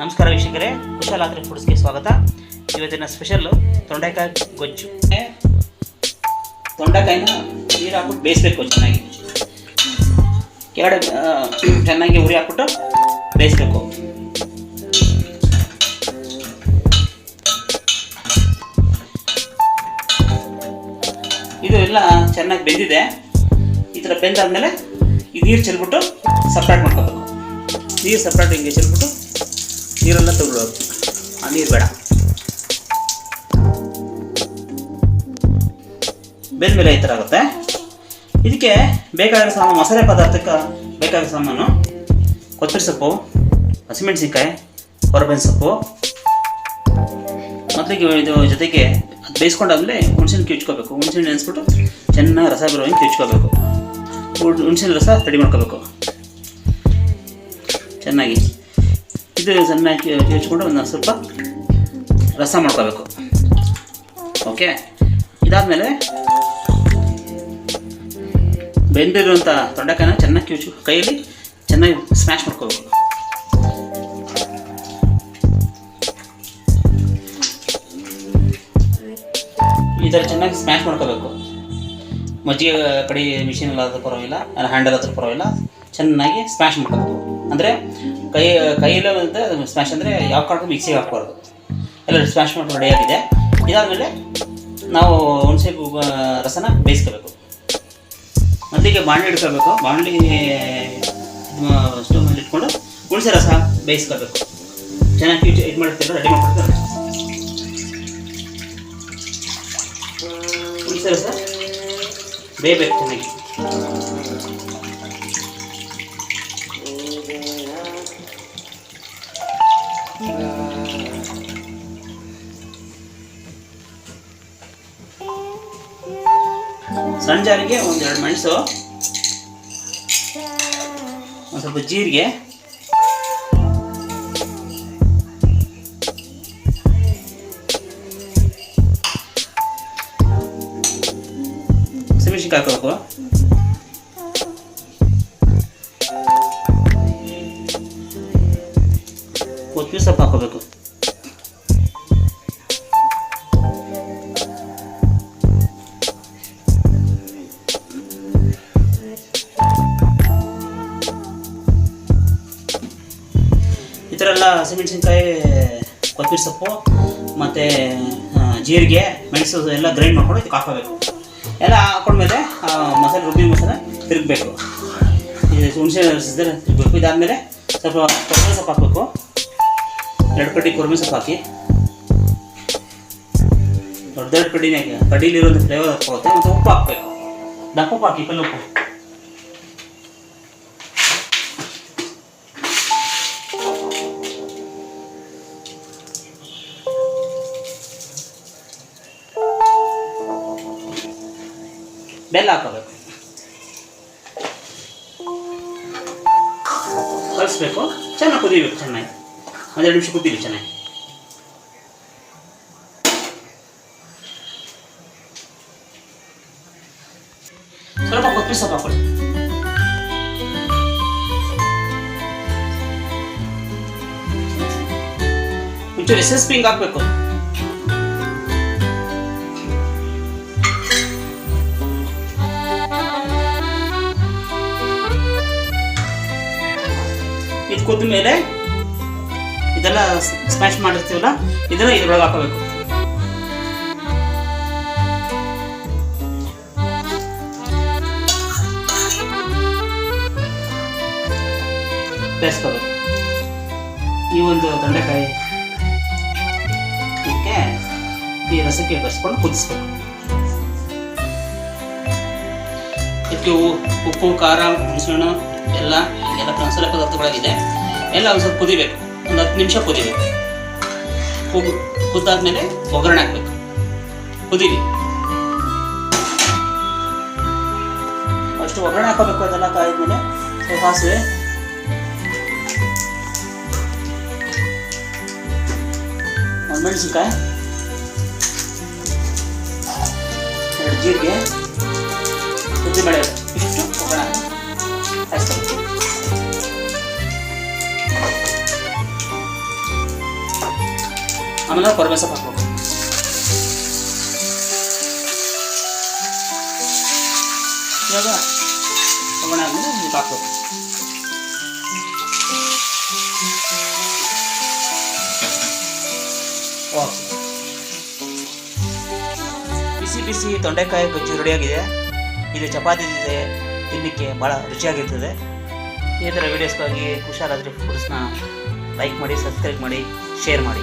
ನಮಸ್ಕಾರ ವೀಕ್ಷಕರೇ, ಕುಶಾಲಾತ್ರಿ ಫುಡ್ಸ್ಗೆ ಸ್ವಾಗತ. ಇವತ್ತಿನ ಸ್ಪೆಷಲ್ಲು ತೊಂಡೆಕಾಯಿ ಗೊಜ್ಜು. ತೊಂಡೆಕಾಯಿನ ನೀರು ಹಾಕ್ಬಿಟ್ಟು ಬೇಯಿಸ್ಬೇಕು ಚೆನ್ನಾಗಿ. ಕೆಳಗಡೆ ಚೆನ್ನಾಗಿ ಉರಿ ಹಾಕ್ಬಿಟ್ಟು ಬೇಯಿಸ್ಬೇಕು. ಇದು ಎಲ್ಲ ಚೆನ್ನಾಗಿ ಬೆಂದಿದೆ. ಈ ಥರ ಬೆಂದಾದ್ಮೇಲೆ ಈ ನೀರು ಚೆಲ್ಬಿಟ್ಟು ಸಪ್ರೇಟ್ ಮಾಡ್ಕೋಬೇಕು. ನೀರು ಸಪ್ರೇಟ್ ಹಿಂಗೆ ಚೆಲ್ಬಿಟ್ಟು ನೀರೆಲ್ಲ ತಗೊಳ್ಳೋದು. ಆ, ನೀರು ಬೇಡ. ಬೆಂದ್ಮೇಲೆ ಈ ಥರ ಆಗುತ್ತೆ. ಇದಕ್ಕೆ ಬೇಕಾಗಿರೋ ಸಾಮಾನು ಮಸಾಲೆ ಪದಾರ್ಥಕ್ಕೆ ಬೇಕಾಗಿರೋ ಸಾಮಾನು, ಕೊತ್ತಂಬರಿ ಸೊಪ್ಪು, ಹಸಿಮೆಣಸಿನ್ಕಾಯಿ ಹೊರಬೆನ್ ಸೊಪ್ಪು. ಮೊದಲಿಗೆ ಇದು ಜೊತೆಗೆ ಅದು ಬೇಯಿಸ್ಕೊಂಡಾದ್ಮೇಲೆ ಹುಣ್ಸಿನ ಕಿಚ್ಕೋಬೇಕು ಹುಣ್ಸಿನ ನೆನೆಸ್ಬಿಟ್ಟು ಚೆನ್ನಾಗಿ ರಸ ಬರುವಂಗೆ ಕಿಚ್ಕೋಬೇಕು ಹುಣ್ಸಿನ ರಸ ರೆಡಿ ಮಾಡ್ಕೋಬೇಕು. ಚೆನ್ನಾಗಿ. ಇದು ಚೆನ್ನಾಗಿ ಕಿಚ್ಕೊಂಡು ಒಂದು ಸ್ವಲ್ಪ ರಸ ಮಾಡ್ಕೋಬೇಕು. ಓಕೆ? ಇದಾದಮೇಲೆ ಬೆಂದಿರುವಂಥ ತೊಂಡೆಕಾಯಿನ ಚೆನ್ನಾಗಿ ಕಿವಿಚು ಕೈಯಲ್ಲಿ ಚೆನ್ನಾಗಿ ಸ್ಮ್ಯಾಶ್ ಮಾಡ್ಕೋಬೇಕು. ಈ ಥರ ಚೆನ್ನಾಗಿ ಸ್ಮ್ಯಾಶ್ ಮಾಡ್ಕೋಬೇಕು. ಮಜ್ಜಿಗೆ ಕಡಿ ಮಿಷಿನ್ ಎಲ್ಲ ಪರವಾಗಿಲ್ಲ ಹ್ಯಾಂಡಲ್ ಹತ್ರ ಪರವಾಗಿಲ್ಲ, ಚೆನ್ನಾಗಿ ಸ್ಮ್ಯಾಶ್ ಮಾಡ್ಕೋಬೇಕು. ಅಂದರೆ ಕೈ, ಕೈಯಲ್ಲೇ ಸ್ಮ್ಯಾಶ್ ಅಂದರೆ ಯಾವ ಕಾರಣಕ್ಕೂ ಮಿಕ್ಸಿಗೆ ಹಾಕ್ಬಾರ್ದು ಎಲ್ಲ ಸ್ಮ್ಯಾಶ್ ಮಾಡಿ ರೆಡಿಯಾಗಿದೆ ಇದಾದಮೇಲೆ ನಾವು ಹುಣಸೆ ರಸನ ಬೇಯಿಸ್ಕೋಬೇಕು. ಮೊದಲಿಗೆ ಬಾಣಲಿ ಇಟ್ಕೋಬೇಕು ಬಾಣಲಿ ಸ್ಟೋವ್ ಮೇಲೆ ಇಟ್ಕೊಂಡು ಹುಣಸೆ ರಸ ಬೇಯಿಸ್ಕೋಬೇಕು ಚೆನ್ನಾಗಿ ಇದು ಮಾಡ್ತೀರ ರೆಡಿ ಮಾಡ್ಕೊಡ್ತಾರೆ ಹುಣಸೆ ರಸ ಬೇಯಬೇಕು ಚೆನ್ನಾಗಿ. ಸಣ್ಣ ಒಂದೆರಡು ಮೆಣಸು. ಒಂದು ಸ್ವಲ್ಪ ಜೀರಿಗೆ. ಹಸಿಮೆಣಸಿನ್ಕಾಯಿ ಹಾಕೋಬೇಕು. ಕೊತ್ತಂಬರಿ ಸೊಪ್ಪು ಹಾಕೋಬೇಕು. ಹಸಿಮೆಣಸಿನ್ಕಾಯಿ ಕೊತ್ತಂಬರಿ ಸೊಪ್ಪು, ಮತ್ತು ಜೀರಿಗೆ, ಮೆಣಸು ಎಲ್ಲ ಗ್ರೈಂಡ್ ಮಾಡ್ಕೊಂಡು ಇದಕ್ಕೆ ಹಾಕೋಬೇಕು ಎಲ್ಲ ಹಾಕೊಂಡ್ಮೇಲೆ ಮಸಾಲೆ ರುಬ್ಬಿ ಮಸಾಲೆ ತಿರುಗಬೇಕು. ಇದು ಹುಣಸೆ ತಿರುಗಬೇಕು. ಇದಾದಮೇಲೆ ಸ್ವಲ್ಪ ಕೊತ್ತಂಬರಿ ಸೊಪ್ಪು ಹಾಕಬೇಕು. ಎರಡು ಕಡ್ಡಿ ಕೊರ್ಮೆ ಸೊಪ್ಪು ಹಾಕಿ. ದೊಡ್ಡ ದೊಡ್ಡ ಕಡ್ಡಿನೇ ಕಡ್ಡಿಲಿರೋ ಫ್ಲೇವರ್ ಹಾಕೋಗುತ್ತೆ ಮತ್ತು ಉಪ್ಪು ಹಾಕಬೇಕು. ದಪ್ಪ ಉಪ್ಪು ಹಾಕಿ ಕಲ್ಲು ಉಪ್ಪು. ಬೆಲ್ಲ ಹಾಕೋಬೇಕು ಕಲಿಸ್ಬೇಕು ಚೆನ್ನಾಗಿ ಕುದಿಬೇಕು ಚೆನ್ನಾಗಿ ಒಂದೆರಡು ನಿಮಿಷ ಕುದೀವಿ ಚೆನ್ನಾಗಿ ಸ್ವಲ್ಪ ಕೊತ್ತಂಬರಿ ಸೊಪ್ಪು ಹಾಕೊಳ್ಳಿ ಒಂಚೂರು ಎಸ್ ಎಸ್ ಪಿ ಹಿಂಗೆ ಹಾಕ್ಬೇಕು ಮೇಲೆ ಇದೆಲ್ಲ ಸ್ಮ್ಯಾಶ್ ಮಾಡಿರ್ತೀವಲ್ಲ, ಇದನ್ನ ಇದ್ರೊಳಗೆ ಹಾಕೋಬೇಕು ಬೇಯಿಸ್ಕೋಬೇಕು. ಈ ಒಂದು ತೊಂಡೆಕಾಯಿ ಇದಕ್ಕೆ ಈ ರಸಕ್ಕೆ ಬೆರೆಸ್ಕೊಂಡು ಕುದಿಸ್ಬೇಕು. ಇದಕ್ಕೆ ಉಪ್ಪು ಖಾರ ಹುಣಸೆಹಣ್ಣು ಎಲ್ಲ ಎಲ್ಲ ಮಸಾಲೆ ಪದಾರ್ಥಗಳಾಗಿದೆ. ಎಲ್ಲ ಒಂದು ಸ್ವಲ್ಪ ಕುದಿಬೇಕು. ಒಂದು ಹತ್ತು ನಿಮಿಷ ಕುದಿಬೇಕು. ಕುದ್ ಕುದ್ದಾದ್ಮೇಲೆ ಒಗ್ಗರಣೆ ಹಾಕ್ಬೇಕು. ಕುದೀರಿ. ಅಷ್ಟು ಒಗ್ಗರಣೆ ಹಾಕೋಬೇಕು ಅದೆಲ್ಲ ಕಾಯಿದ್ಮೇಲೆ ಸ್ವಲ್ಪ ಸಾಸಿವೆ ಒಂದು ಮೆಣಸಿನ್ಕಾಯಿ. ಎರಡು ಜೀರಿಗೆ. ಉದ್ದಿನ ಬೇಳೆ ಆಮೇಲೆ ಕೊರಬೇಸ ಹಾಕ್ಬೇಕು ಇವಾಗ ಒಗ್ಗರಣೆ ಆದ್ಮೇಲೆ ಇದು ಹಾಕ್ಬೇಕು. ಓಕೆ ಬಿಸಿ ಬಿಸಿ ತೊಂಡೆಕಾಯಿ ಬಜ್ಜಿ ರೆಡಿಯಾಗಿದೆ. ಇದು ಚಪಾತಿ ಜೊತೆ ತಿನ್ನಲಿಕ್ಕೆ ಭಾಳ ರುಚಿಯಾಗಿರ್ತದೆ. ಈ ಥರ ವೀಡಿಯೋಸ್ಗಾಗಿ ಹುಷಾರಾದರೆ ಫುಡ್ಸ್ನ ಲೈಕ್ ಮಾಡಿ ಸಬ್ಸ್ಕ್ರೈಬ್ ಮಾಡಿ ಶೇರ್ ಮಾಡಿ.